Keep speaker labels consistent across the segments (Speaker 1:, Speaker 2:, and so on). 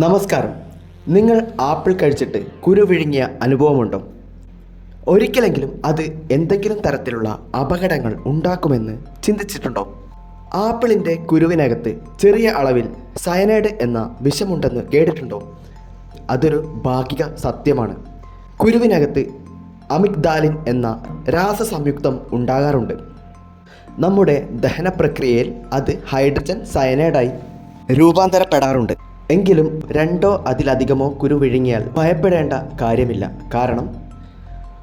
Speaker 1: നമസ്കാരം. നിങ്ങൾ ആപ്പിൾ കഴിച്ചിട്ട് കുരു വിഴുങ്ങിയ അനുഭവമുണ്ടോ? ഒരിക്കലെങ്കിലും അത് എന്തെങ്കിലും തരത്തിലുള്ള അപകടങ്ങൾ ഉണ്ടാക്കുമെന്ന് ചിന്തിച്ചിട്ടുണ്ടോ? ആപ്പിളിന്റെ കുരുവിനകത്ത് ചെറിയ അളവിൽ സയനൈഡ് എന്ന വിഷമുണ്ടെന്ന് കേട്ടിട്ടുണ്ടോ? അതൊരു ഭാഗിക സത്യമാണ്. കുരുവിനകത്ത് അമിഗ്ദാലിൻ എന്ന രാസസംയുക്തം ഉണ്ടാകാറുണ്ട്. നമ്മുടെ ദഹന പ്രക്രിയയിൽ അത് ഹൈഡ്രജൻ സയനൈഡായി രൂപാന്തരപ്പെടാറുണ്ട്. എങ്കിലും രണ്ടോ അതിലധികമോ കുരു വിഴുങ്ങിയാൽ ഭയപ്പെടേണ്ട കാര്യമില്ല. കാരണം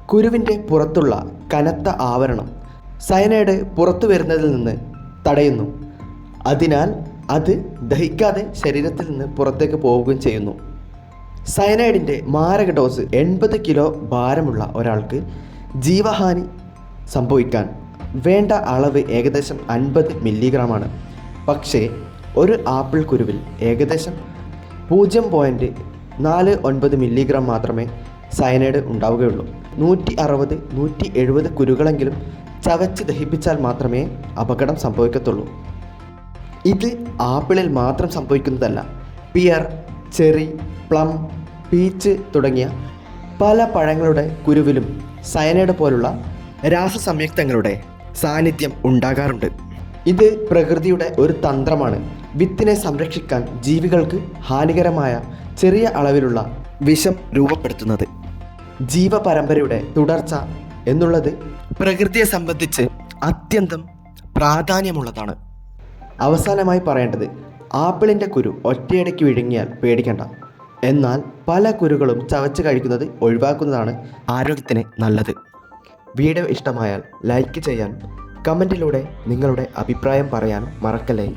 Speaker 1: കുരുവിന്റെ പുറത്തുള്ള കനത്ത ആവരണം സയനൈഡ് പുറത്തു വരുന്നതിൽ നിന്ന് തടയുന്നു. അതിനാൽ അത് ദഹിക്കാതെ ശരീരത്തിൽ നിന്ന് പുറത്തേക്ക് പോവുകയും ചെയ്യുന്നു. സയനൈഡിന്റെ മാരക ഡോസ് എൺപത് കിലോ ഭാരമുള്ള ഒരാൾക്ക് ജീവഹാനി സംഭവിക്കാൻ വേണ്ട അളവ് ഏകദേശം അൻപത് മില്ലിഗ്രാമാണ് പക്ഷേ ഒരു ആപ്പിൾ കുരുവിൽ ഏകദേശം പൂജ്യം പോയിന്റ് നാല് ഒൻപത് മില്ലിഗ്രാം മാത്രമേ സയനൈഡ് ഉണ്ടാവുകയുള്ളൂ. നൂറ്റി അറുപത് നൂറ്റി എഴുപത് കുരുകളെങ്കിലും ചവച്ച് ദഹിപ്പിച്ചാൽ മാത്രമേ അപകടം സംഭവിക്കത്തുള്ളൂ. ഇത് ആപ്പിളിൽ മാത്രം സംഭവിക്കുന്നതല്ല. പിയർ ചെറി പ്ലം പീച്ച് തുടങ്ങിയ പല പഴങ്ങളുടെ കുരുവിലും സയനൈഡ് പോലുള്ള രാസസംയുക്തങ്ങളുടെ സാന്നിധ്യം ഉണ്ടാകാറുണ്ട്. ഇത് പ്രകൃതിയുടെ ഒരു തന്ത്രമാണ്. വിത്തിനെ സംരക്ഷിക്കാൻ ജീവികൾക്ക് ഹാനികരമായ ചെറിയ അളവിലുള്ള വിഷം രൂപപ്പെടുത്തുന്നത്. ജീവപരമ്പരയുടെ തുടർച്ച എന്നുള്ളത് പ്രകൃതിയെ സംബന്ധിച്ച് അത്യന്തം പ്രാധാന്യമുള്ളതാണ്. അവസാനമായി പറയേണ്ടത് ആപ്പിളിന്റെ കുരു ഒറ്റയടയ്ക്ക് വിഴുങ്ങിയാൽ പേടിക്കണ്ട. എന്നാൽ പല കുരുകളും ചവച്ച് കഴിക്കുന്നത് ഒഴിവാക്കുന്നതാണ് ആരോഗ്യത്തിന് നല്ലത്. വീഡിയോ ഇഷ്ടമായാൽ ലൈക്ക് ചെയ്യാൻ കമന്റിലൂടെ നിങ്ങളുടെ അഭിപ്രായം പറയാനും മറക്കല്ലേ?